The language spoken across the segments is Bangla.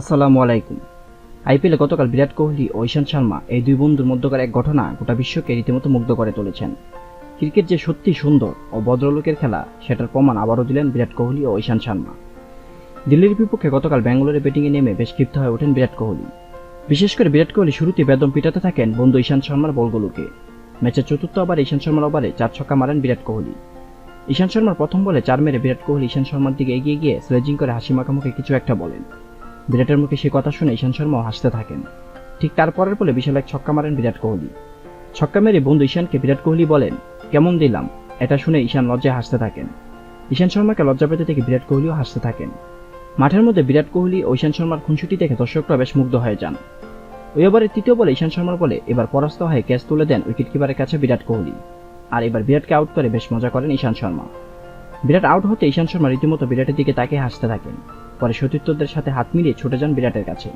আসসালামু আলাইকুম। আইপিএলে গতকাল বিরাট কোহলি ও ঈশান্ত শর্মা এই দুই বন্ধুর মধ্যকার এক ঘটনা গোটা বিশ্বকে রীতিমতো মুগ্ধ করে তুলেছেন। ক্রিকেট যে সত্যি সুন্দর ও ভদ্রলোকের খেলা, সেটার প্রমাণ আবারও দিলেন বিরাট কোহলি ও ঈশান্ত শর্মা। দিল্লির বিপক্ষে গতকাল ব্যাঙ্গালোরে ব্যাটিংয়ে নেমে বেশ ক্ষিপ্ত হয়ে ওঠেন বিরাট কোহলি। বিশেষ করে বিরাট কোহলি শুরুতে বেদম পিটাতে থাকেন বন্ধু ঈশান্ত শর্মার বলগুলোকে। ম্যাচের চতুর্থ ওভারে ঈশান্ত শর্মার ওভারে চার ছক্কা মারেন বিরাট কোহলি। ঈশান্ত শর্মার প্রথম বলে চার মেরে বিরাট কোহলি ঈশান্ত শর্মার দিকে এগিয়ে গিয়ে স্লেজিং করে হাসি মাখামুখে কিছু একটা বলেন। বিরাটের মুখে সে কথা শুনে ঈশান্ত শর্মাও হাসতে থাকেন। ঠিক তারপরের বলে বিশাল এক ছক্কা মারেন বিরাট কোহলি। ছক্কা মেরে বন্ধু ঈশানকে বিরাট কোহলি বলেন, কেমন দিলাম? এটা শুনে ঈশান লজ্জায় হাসতে থাকেন। ঈশান্ত শর্মাকে লজ্জা পেতে দেখে বিরাট কোহলিও হাসতে থাকেন। মাঠের মধ্যে বিরাট কোহলি ও ঈশান্ত শর্মার খুনসুটি দেখে দর্শকরা বেশ মুগ্ধ হয়ে যান। ওই ওভারের তৃতীয় বলে ঈশান্ত শর্মার বলে এবার পরাস্ত হয়ে ক্যাচ তুলে দেন উইকেট কিপারের কাছে বিরাট কোহলি। আর এবার বিরাটকে আউট করে বেশ মজা করেন ঈশান শর্মা। বিরাট আউট হতে ঈশান শর্মা রীতিমতো বিরাটের দিকে তাকে হাসতে থাকেন। পরে সতীর্থদের সাথে হাত মিলিয়ে ছুটে যান বিরাটের কাছে।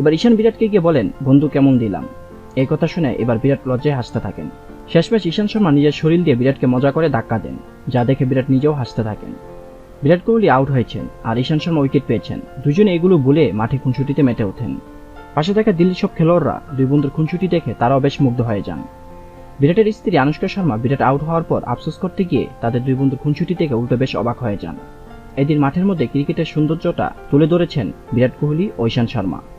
এবার ঈশান বিরাটকে গিয়ে বলেন, বন্ধু, কেমন দিলাম? এই কথা শুনে এবার বিরাট লজ্জায় হাসতে থাকেন। শেষ ম্যাচ ঈশান্ত শর্মা নিজের শরীর দিয়ে বিরাটকে মজা করে ধাক্কা দেন, যা দেখে বিরাট নিজেও হাসতে থাকেন। বিরাট কোহলি আউট হয়েছেন, আর ঈশান্ত শর্মা উইকেট পেয়েছেন। দুজনে এগুলো ভুলে মাঠে খুনসুটিতে মেতে ওঠেন। পাশে থাকা দিল্লির সব খেলোয়াড়রা দুই বন্ধুর খুনসুটি দেখে তারাও বেশ মুগ্ধ হয়ে যান। বিরাটের স্ত্রী আনুষ্কা শর্মা বিরাট আউট হওয়ার পর আফসোস করতে গিয়ে তাদের দুই বন্ধুর খুনসুটি দেখে উল্টো বেশ অবাক হয়ে যান। এদিন মাঠের মধ্যে ক্রিকেটের সৌন্দর্যটা তুলে ধরেছেন বিরাট কোহলি ও ঈশান্ত শর্মা।